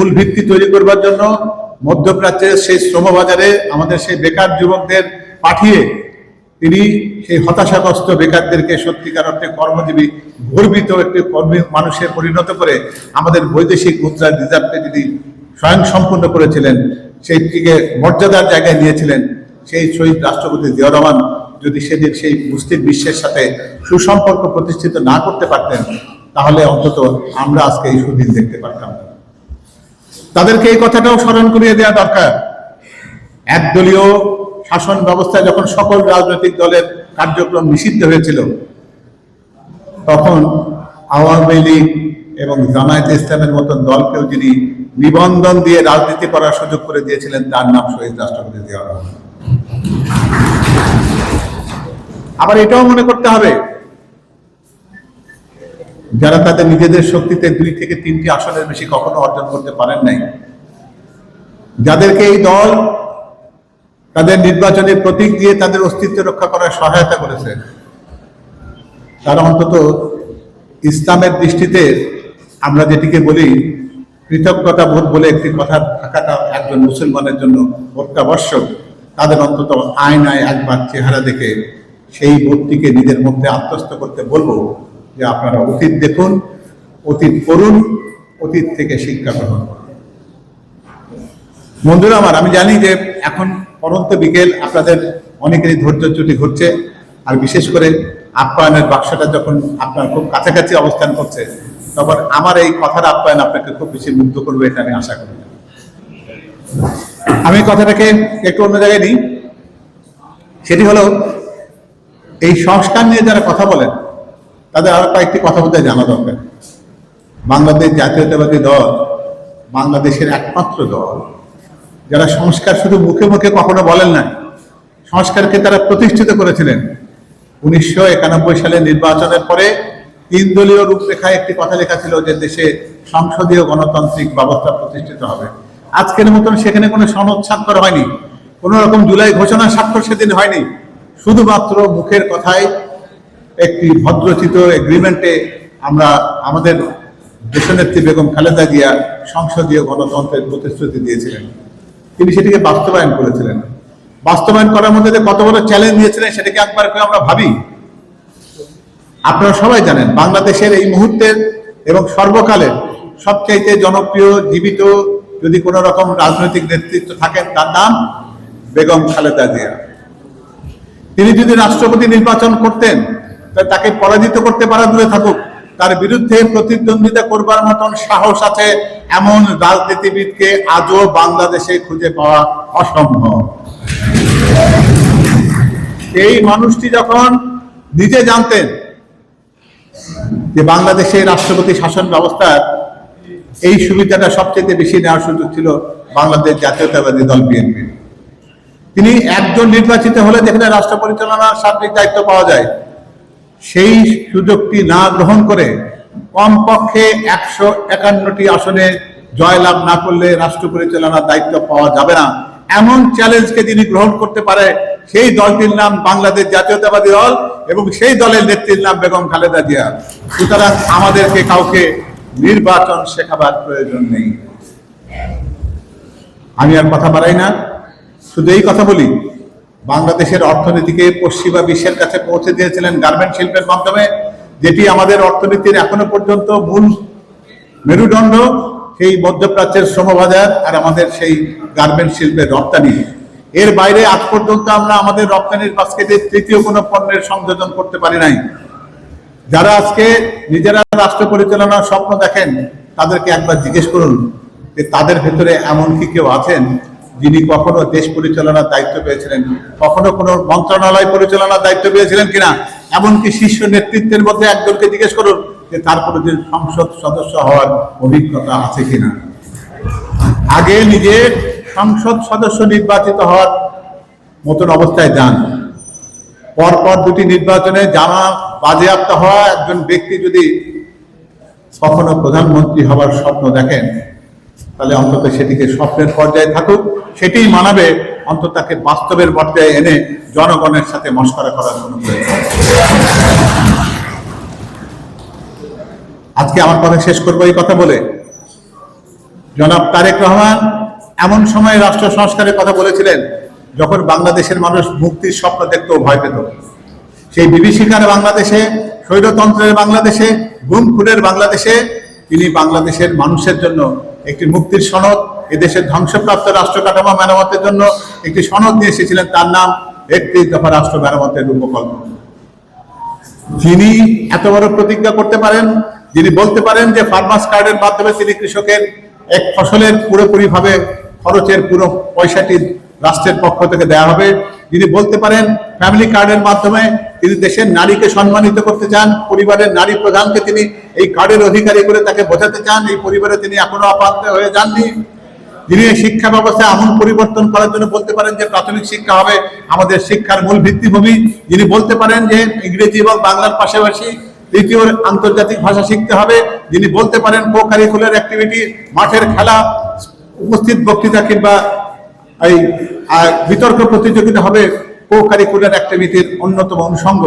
মূল ভিত্তি তৈরি করবার জন্য মধ্যপ্রাচ্যের সেই শ্রমবাজারে আমাদের সেই বেকার যুবকদের পাঠিয়ে তিনি সেই হতাশাগ্রস্ত বেকারদেরকে সত্যিকার অর্থে কর্মজীবী গর্বিত একটি কর্মী মানুষে পরিণত করে আমাদের বৈদেশিক মুদ্রা রিজার্ভকে তিনি স্বয়ং সম্পূর্ণ করেছিলেন সেইটিকে মর্যাদার জায়গায় নিয়েছিলেন সেই শহীদ রাষ্ট্রপতি জিয়া রহমান যদি সেদিন সেই মুসলিম বিশ্বের সাথে সুসম্পর্ক প্রতিষ্ঠিত না করতে পারতেন, তাহলে অন্তত আমরা আজকে এই সুদিন দেখতে পারতাম। তাদেরকে এই কথাটাও স্মরণ করিয়ে দেওয়া দরকার। একদলীয় শাসন ব্যবস্থায় যখন সকল রাজনৈতিক দলের কার্যক্রম নিষিদ্ধ হয়েছিল, তখন আওয়ামী লীগ এবং জামায়াতে ইসলামের মতন দলকেও যিনি নিবন্ধন দিয়ে রাজনীতি করার সুযোগ করে দিয়েছিলেন, তার নাম শহীদ রাষ্ট্রপতি জিয়া রহমান। আবার এটাও মনে করতে হবে যারা তাদের নিজেদের শক্তিতে দুই থেকে তিনটি আসনের বেশি কখনো অর্জন করতে পারেন নাই। যাদেরকে এই দল তাদের নির্বাচনের প্রতীক দিয়ে তাদের অস্তিত্ব রক্ষা করার সহায়তা করেছে, তারা অন্তত ইসলামের দৃষ্টিতে আমরা যেটিকে বলি কৃতজ্ঞতা বোধ বলে একটি কথা থাকাটা একজন মুসলমানের জন্য অত্যাবশ্যক। তাদের অন্তত আয়নায় একবার চেহারা দেখে সেই বোধটিকে নিজের মধ্যে আত্মস্থ করতে বলব। যে আপনারা অতীত দেখুন, অতীত করুন অতীত থেকে শিক্ষা গ্রহণ করুন। বন্ধুরা আমার, আমি জানি যে এখন পরন্ত বিকেল, আপনাদের অনেকেরই ধৈর্যচ্যুতি ঘটছে আর বিশেষ করে আপ্যায়নের বাক্সটা যখন আপনার খুব কাছাকাছি অবস্থান করছে, তখন আমার এই কথার আপ্যায়ন আপনাকে খুব বেশি মুগ্ধ করবে এটা আমি আশা করি। আমি কথাটাকে একটু অন্য জায়গায় নিই। সেটি হলো, এই সংস্কার নিয়ে যারা কথা বলেন তাদের আরও কয়েকটি কথা বলতে জানা দরকার। বাংলাদেশ জাতীয়তাবাদী দল বাংলাদেশের একমাত্র দল। যারা সংস্কার শুধু মুখে মুখে কখনো বলেন না সংস্কারকে তারা প্রতিষ্ঠিত করেছিলেন। উনিশশো একানব্বই সালে নির্বাচনের পরে তিন দলীয় রূপরেখায় একটি কথা লেখা ছিল যে দেশে সংসদীয় গণতান্ত্রিক ব্যবস্থা প্রতিষ্ঠিত হবে। আজকের মতন সেখানে কোনো সনদ স্বাক্ষর হয়নি। কোনো রকম জুলাই ঘোষণা স্বাক্ষর সেদিন হয়নি। শুধুমাত্র মুখের কথায় একটি ভদ্রচিত এগ্রিমেন্টে আমরা আমাদের দেশনেত্রী বেগম খালেদা জিয়া সংসদীয় গণতন্ত্রের প্রতিশ্রুতি দিয়েছিলেন। তিনি সেটিকে বাস্তবায়ন করেছিলেন। বাস্তবায়ন করার মধ্যে যে কত বড় চ্যালেঞ্জ দিয়েছিলেন সেটাকে একবার করে আমরা ভাবি। আপনারা সবাই জানেন, বাংলাদেশের এই মুহূর্তের এবং সর্বকালের সবচাইতে জনপ্রিয়, জীবিত, যদি কোনো রকম রাজনৈতিক নেতৃত্ব থাকেন, তার নাম বেগম খালেদা জিয়া। তিনি যদি রাষ্ট্রপতি নির্বাচন করতেন তাকে পরাজিত করতে পারা দূরে থাকুক। তার বিরুদ্ধে প্রতিদ্বন্দ্বিতা করবার মতন সাহস আছে এমন রাজনীতিবিদকে আজও বাংলাদেশে খুঁজে পাওয়া অসম্ভব। এই মানুষটি যখন নিজে জানতেন যে বাংলাদেশে রাষ্ট্রপতি শাসন ব্যবস্থার এই সুবিধাটা সবচেয়ে বেশি নেওয়ার সুযোগ ছিল বাংলাদেশ জাতীয়তাবাদী দল বিএনপি তিনি একজন নির্বাচিত হলে যেখানে রাষ্ট্র পরিচালনার সার্বিক দায়িত্ব পাওয়া যায় সেই সুযোগটি না গ্রহণ করে কমপক্ষে একশো একান্নটি আসনে জয়লাভ না করলে রাষ্ট্র পরিচালনার দায়িত্ব পাওয়া যাবে না। এমন চ্যালেঞ্জকে যিনি গ্রহণ করতে পারে, সেই দলটির নাম বাংলাদেশ জাতীয়তাবাদী দল এবং সেই দলের নেত্রীর নাম বেগম খালেদা জিয়া। সুতরাং আমাদেরকে কাউকে নির্বাচন শেখাবার প্রয়োজন নেই। আমি আর কথা বাড়াই না, শুধু এই কথা বলি বাংলাদেশের অর্থনীতিকে পশ্চিমা বিশ্বের কাছে পৌঁছে দিয়েছিলেন গার্মেন্ট শিল্পের মাধ্যমে, যেটি আমাদের অর্থনীতির এখনও পর্যন্ত মূল মেরুদণ্ড, সেই মধ্যপ্রাচ্যের শ্রমবাজার আর আমাদের সেই গার্মেন্ট শিল্পের রপ্তানি। এর বাইরে আজ পর্যন্ত আমরা আমাদের রপ্তানির বাস্কেটে তৃতীয় কোনো পণ্যের সংযোজন করতে পারি নাই। যারা আজকে নিজেরা রাষ্ট্র পরিচালনার স্বপ্ন দেখেন, তাদেরকে একবার জিজ্ঞেস করুন যে তাদের ভেতরে এমন কি কেউ আছেন? যিনি কখনো দেশ পরিচালনার দায়িত্ব পেয়েছিলেন, কখনো কোনো মন্ত্রণালয় পরিচালনার দায়িত্ব পেয়েছিলেন কিনা, এমনকি শীর্ষ নেতৃত্বের মধ্যে একজনকে জিজ্ঞেস করুন যে তারপরে যে সংসদ সদস্য হওয়ার অভিজ্ঞতা আছে কিনা। আগে নিজে সংসদ সদস্য নির্বাচিত হওয়ার মতন অবস্থায় যান। পরপর দুটি নির্বাচনে জানা বাজেয়াপ্ত হওয়া একজন ব্যক্তি যদি কখনো প্রধানমন্ত্রী হওয়ার স্বপ্ন দেখেন তাহলে অন্তত সেটিকে স্বপ্নের পর্যায়ে থাকুক। সেটিই মানাবে অন্তত তাকে বাস্তবের পর্যায়ে এনে জনগণের সাথে মস্করা করার জন্য। আজকে আমার কথা শেষ করব এই কথা বলে। জনাব তারেক রহমান, এমন সময় রাষ্ট্র সংস্কারের কথা বলেছিলেন যখন বাংলাদেশের মানুষ মুক্তির স্বপ্ন দেখতেও ভয় পেত। সেই বিভীষিকার বাংলাদেশে, স্বৈরতন্ত্রের বাংলাদেশে, গুম খুনের বাংলাদেশে তিনি বাংলাদেশের মানুষের জন্য একটি মুক্তির সনদ এদেশের ধ্বংসপ্রাপ্ত রাষ্ট্র কাঠামো মেরামতের জন্য একটি সনদ নিয়ে এসেছিলেন, তার নাম একত্রিশ দফা রাষ্ট্র মেরামতের রূপকল্প। যিনি এত বড় প্রতিজ্ঞা করতে পারেন, যিনি বলতে পারেন যে ফার্মার্স কার্ডের মাধ্যমে তিনি কৃষকের এক ফসলের পুরোপুরি ভাবে খরচের পুরো পয়সাটি রাষ্ট্রের পক্ষ থেকে দেওয়া হবে। যিনি বলতে পারেন ফ্যামিলি কার্ডের মাধ্যমে তিনি দেশের নারীকে সম্মানিত করতে চান, পরিবারের নারী প্রধানকে তিনি এই কার্ডের অধিকারী করে তাকে বোঝাতে চান। এই পরিবারে তিনি এখনও অপান্ত হয়ে যাননি। যিনি এই শিক্ষা ব্যবস্থায় আমূল পরিবর্তন করার জন্য বলতে পারেন যে প্রাথমিক শিক্ষা হবে আমাদের শিক্ষার মূল ভিত্তিভূমি। যিনি বলতে পারেন যে ইংরেজি এবং বাংলার পাশাপাশি তৃতীয় আন্তর্জাতিক ভাষা শিখতে হবে। যিনি বলতে পারেন কো কারিকুলার অ্যাক্টিভিটি, মাঠের খেলা, উপস্থিত বক্তৃতা কিংবা এই বিতর্ক প্রতিযোগিতা হবে। কো কারিকুলার অ্যাক্টিভিটির অন্যতম অনুষঙ্গ